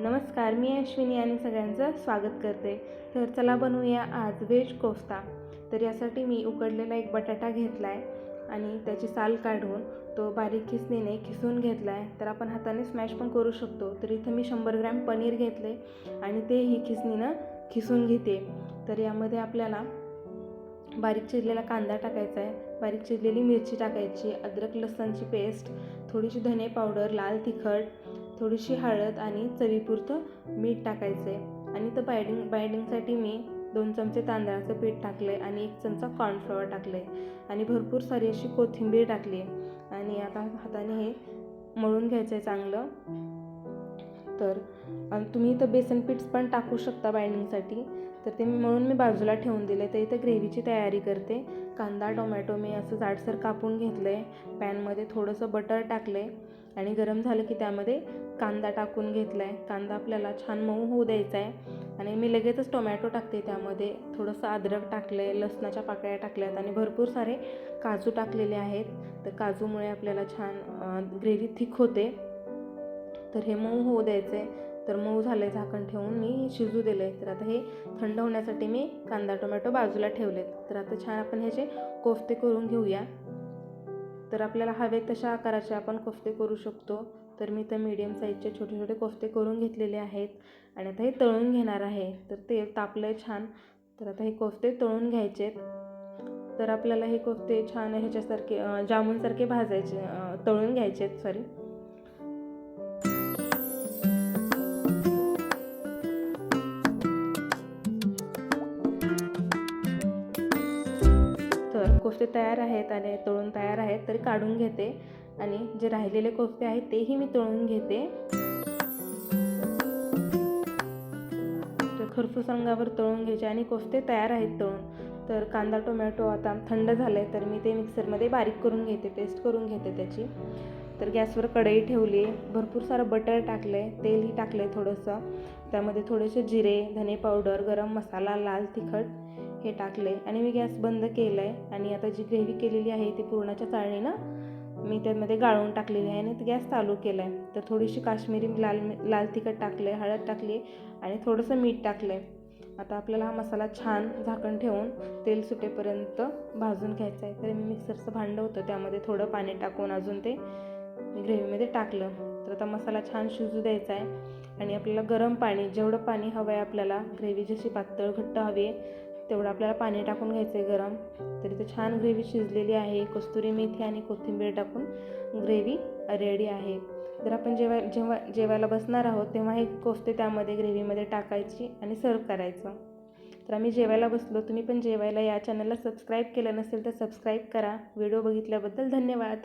नमस्कार मी अश्विनी आणि सगळ्यांचं स्वागत करते. तर चला बनवूया आज व्हेज कोफ्ता. तर यासाठी मी उकडलेला एक बटाटा घेतला आहे आणि त्याची साल काढून तो बारीक खिसणीने खिसून घेतला आहे तर आपण हाताने स्मॅश पण करू शकतो. तर इथं मी शंभर ग्रॅम पनीर घेतले आणि तेही खिसणीनं खिसून घेते. तर यामध्ये आपल्याला बारीक चिरलेला कांदा टाकायचा आहे. बारीक चिरलेली मिरची टाकायची अद्रक लसणची पेस्ट थोडीशी धने पावडर लाल तिखट थोडीशी हळद आणि चवीपुरतं मीठ टाकायचं आहे आणि तर बायडिंग बायडिंगसाठी मी दोन चमचे तांदळाचं पीठ टाकलं आहे आणि एक चमचा कॉर्नफ्लॉवर टाकलं आहे आणि भरपूर सारी अशी कोथिंबीर टाकली आहे आणि आता हाताने हे मळून घ्यायचं आहे चांगलं. तर आणि तुम्ही इथं बेसन पीठ पण टाकू शकता बाइंडिंगसाठी तर ते मळून मी बाजूला ठेवून दिले तर इथं ग्रेव्हीची तयारी करते. कांदा टोमॅटो मी असं जाडसर कापून घेतलं आहे पॅनमध्ये थोडंसं बटर टाकलं आहे आणि गरम झालं की त्यामध्ये कांदा टाकून घेतला आहे कांदा आपल्याला छान मऊ होऊ द्यायचा आहे आणि मी लगेचच टोमॅटो टाकते त्यामध्ये. थोडंसं अद्रक टाकलं आहे लसणाच्या पाकळ्या टाकल्या आहेत आणि भरपूर सारे काजू टाकलेले आहेत. तर काजूमुळे आपल्याला छान ग्रेव्ही थिक होते. तर हे मऊ होऊ द्यायचं आहे तर मऊ झालं आहे झाकण ठेवून मी शिजू दिलं आहे तर आता हे थंड होण्यासाठी मी कांदा टोमॅटो बाजूला ठेवलेत. तर आता छान आपण ह्याचे कोफ्ते करून घेऊया. तर आपल्याला हवे तशा आकाराचे आपण कोफ्ते करू शकतो. तर मी तर मीडियम साईजचे छोटे छोटे कोफ्ते करून घेतलेले आहेत. आणि आता हे तळून घेणार आहे. तर तेल तापलं आहे छान. तर आता हे कोफ्ते तळून घ्यायचे तर आपल्याला हे कोफ्ते छान ह्याच्यासारखे जामूनसारखे भाजायचे तळून घ्यायचे आहेत सॉरी तर कोफ्ते तयार आहेत आणि तळून तयार आहेत. तरी काढून घेते. हो. आणि जे राहिलेले कोफ्ते आहेत तेही मी तळून घेते. तर खरपूस रंगावर तळून घ्यायचे आणि कोफ्ते तयार आहेत तळून. तर कांदा टोमॅटो आता थंड झाले तर मी ते मिक्सरमध्ये बारीक करून घेते पेस्ट करून घेते त्याची. तर गॅसवर कढई ठेवली भरपूर सारं बटर टाकलं आहे तेलही टाकलं आहे थोडंसं. त्यामध्ये थोडेसे जिरे धने पावडर गरम मसाला लाल तिखट हे टाकले आणि मी गॅस बंद केलं आहे आणि आता जी ग्रेव्ही केलेली आहे ती पुरणाच्या चाळणीनं मी त्यामध्ये गाळून टाकलेली आहे आणि गॅस चालू केला आहे. तर थोडीशी काश्मीरी लाल लाल तिखट टाकले हळद टाकली आणि थोडंसं मीठ टाकलं आहे आता आपल्याला हा मसाला छान झाकण ठेवून तेल सुटेपर्यंत भाजून घ्यायचा आहे. तर मी मिक्सरचं भांडं होतं त्यामध्ये थोडं पाणी टाकून अजून ते ग्रेव्हीमध्ये टाकलं. तर आता मसाला छान शिजू द्यायचा आहे आणि आपल्याला गरम पाणी जेवढं पाणी हवं आहे आपल्याला ग्रेव्ही जशी पातळ घट्ट हवी आहे तेवढं आपल्याला पाणी टाकून घ्यायचं आहे गरम. तर इथे छान ग्रेव्ही शिजलेली आहे कस्तुरी मेथी आणि कोथिंबीर टाकून ग्रेव्ही रेडी आहे. जर आपण जेवाय जेव्हा जेवायला बसणार आहोत तेव्हा हे कोफते त्यामध्ये ग्रेव्हीमध्ये टाकायची आणि सर्व करायचं. तर आम्ही जेवायला बसलो. तुम्ही पण जेवायला या. चॅनलला सबस्क्राईब केलं नसेल तर सबस्क्राईब करा. व्हिडिओ बघितल्याबद्दल धन्यवाद.